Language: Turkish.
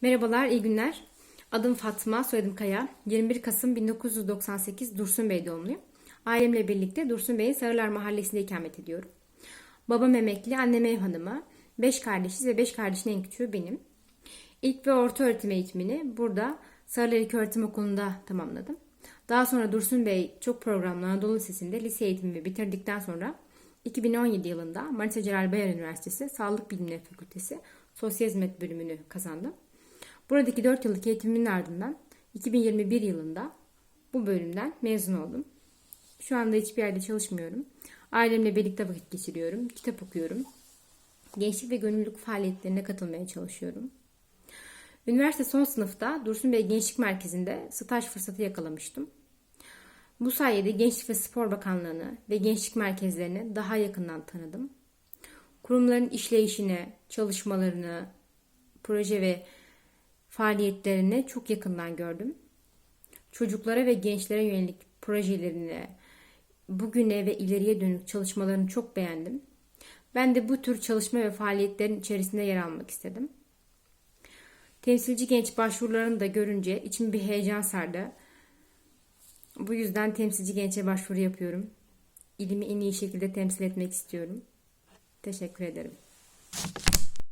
Merhabalar, iyi günler. Adım Fatma, soyadım Kaya. 21 Kasım 1998 Dursun Bey doğumluyum. Ailemle birlikte Dursun Bey'in Sarılar Mahallesi'nde ikamet ediyorum. Babam emekli, annem ev hanımı. 5 kardeşiz ve 5 kardeşin en küçüğü benim. İlk ve orta öğretim eğitimini burada Sarılar İlköğretim Okulu'nda tamamladım. Daha sonra Dursun Bey çok programlı Anadolu Lisesi'nde lise eğitimimi bitirdikten sonra 2017 yılında Manisa Celal Bayar Üniversitesi Sağlık Bilimleri Fakültesi Sosyal Hizmet bölümünü kazandım. Buradaki 4 yıllık eğitimimin ardından 2021 yılında bu bölümden mezun oldum. Şu anda hiçbir yerde çalışmıyorum. Ailemle birlikte vakit geçiriyorum, kitap okuyorum. Gençlik ve gönüllülük faaliyetlerine katılmaya çalışıyorum. Üniversite son sınıfta Dursun Bey Gençlik Merkezi'nde staj fırsatı yakalamıştım. Bu sayede Gençlik ve Spor Bakanlığı'nı ve gençlik merkezlerini daha yakından tanıdım. Kurumların işleyişini, çalışmalarını, proje ve faaliyetlerini çok yakından gördüm. Çocuklara ve gençlere yönelik projelerini, bugüne ve ileriye dönük çalışmalarını çok beğendim. Ben de bu tür çalışma ve faaliyetlerin içerisinde yer almak istedim. Temsilci genç başvurularını da görünce içim bir heyecan sardı. Bu yüzden temsilci gençe başvuru yapıyorum. İlimi en iyi şekilde temsil etmek istiyorum. Teşekkür ederim.